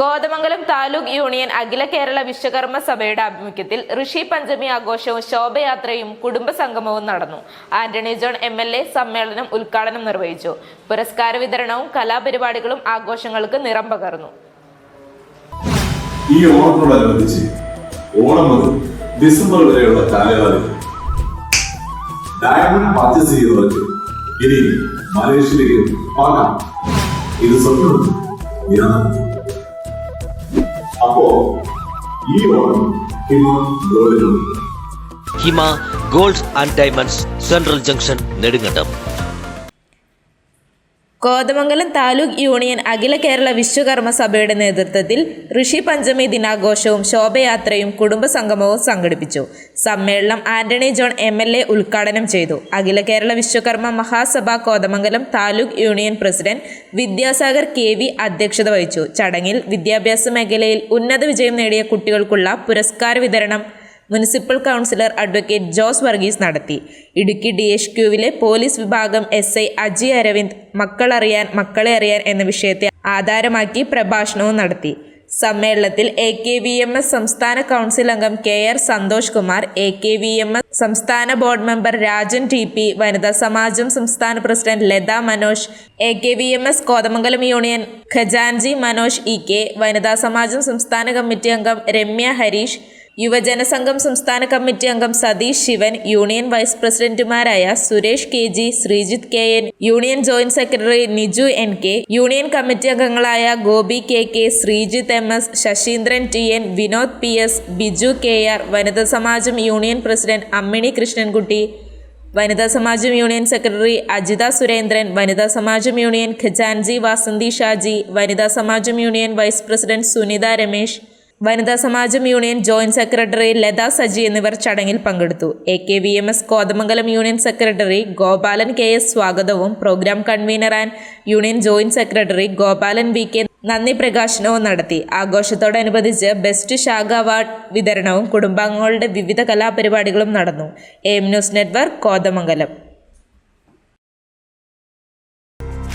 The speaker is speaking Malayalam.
കോതമംഗലം താലൂക്ക് യൂണിയൻ അഖില കേരള വിശ്വകർമ്മ സഭയുടെ ആഭിമുഖ്യത്തിൽ ഋഷി പഞ്ചമി ആഘോഷവും ശോഭയാത്രയും കുടുംബസംഗമവും നടന്നു. Antony John M L A സമ്മേളനം ഉദ്ഘാടനം നിർവഹിച്ചു. പുരസ്കാര വിതരണവും കലാപരിപാടികളും ആഘോഷങ്ങൾക്ക് നിറം പകർന്നു. ഈ ഓണത്തോടനുബന്ധിച്ച് ഓണം മുതൽ ഡിസംബർ വരെയുള്ള കാലയളവിൽ ഡയമണ്ട് പർച്ചേസ് ചെയ്യുന്നവർക്ക് ഇനി മലേഷ്യയിലേക്ക് പാകാം. ഇത് സ്വപ്നം ഞാൻ അപ്പോ ഈ Onam Hima ഗോൾഡിനുണ്ട്. Hima gold and diamonds central junction Nedumkandam. Kothamangalam taluk union Akhila Kerala Vishwakarma സഭയുടെ നേതൃത്വത്തിൽ ഋഷി പഞ്ചമി ദിനാഘോഷവും ശോഭയാത്രയും കുടുംബസംഗമവും സംഘടിപ്പിച്ചു. സമ്മേളനം Antony John M L A ഉദ്ഘാടനം ചെയ്തു. Akhila Kerala Vishwakarma Mahasabha Kothamangalam taluk union president Vidyasagar K V അധ്യക്ഷത വഹിച്ചു. ചടങ്ങിൽ വിദ്യാഭ്യാസ മേഖലയിൽ ഉന്നത വിജയം നേടിയ കുട്ടികൾക്കുള്ള പുരസ്കാര വിതരണം municipal councillor advocate Jose Varghese നടത്തി. ഇടുക്കി ഡി എച്ച് ക്യുവിലെ പോലീസ് വിഭാഗം എസ് ഐ അജി അരവിന്ദ് മക്കളറിയാൻ മക്കളെ അറിയാൻ എന്ന വിഷയത്തെ ആധാരമാക്കി പ്രഭാഷണവും നടത്തി. സമ്മേളനത്തിൽ A K V M S സംസ്ഥാന കൗൺസിൽ അംഗം K R Santhosh Kumar A K V M S സംസ്ഥാന board member Rajan T P വനിതാ സമാജം സംസ്ഥാന president Latha Manoj A K V M S Kothamangalam union ഖജാൻജി Manoj E K വനിതാ സമാജം സംസ്ഥാന കമ്മിറ്റി അംഗം രമ്യ ഹരീഷ് യുവജനസംഘം സംസ്ഥാന കമ്മിറ്റി അംഗം സതീഷ് ശിവൻ യൂണിയൻ വൈസ് പ്രസിഡന്റുമാരായ Suresh K G Sreejith K N union joint secretary Niju N K union committee അംഗങ്ങളായ Gopi K K Sreejith M S Sasheendran T N Vinod P S Biju K R വനിതാ സമാജം യൂണിയൻ പ്രസിഡന്റ് അമ്മിണി കൃഷ്ണൻകുട്ടി വനിതാ സമാജം യൂണിയൻ സെക്രട്ടറി അജിത സുരേന്ദ്രൻ വനിതാ സമാജം യൂണിയൻ ഖജാൻജി വാസന്തി ഷാജി വനിതാ സമാജം union vice president Sunitha Ramesh വനിതാ സമാജം union joint secretary Latha Saji എന്നിവർ ചടങ്ങിൽ പങ്കെടുത്തു. A K V M S Kothamangalam union secretary Gopalan K S സ്വാഗതവും programme convener and union joint secretary Gopalan V K നന്ദി പ്രകാശനവും നടത്തി. ആഘോഷത്തോടനുബന്ധിച്ച് ബെസ്റ്റ് ശാഖ അവാർഡ് വിതരണവും കുടുംബാംഗങ്ങളുടെ വിവിധ കലാപരിപാടികളും നടന്നു. M news network Kothamangalam.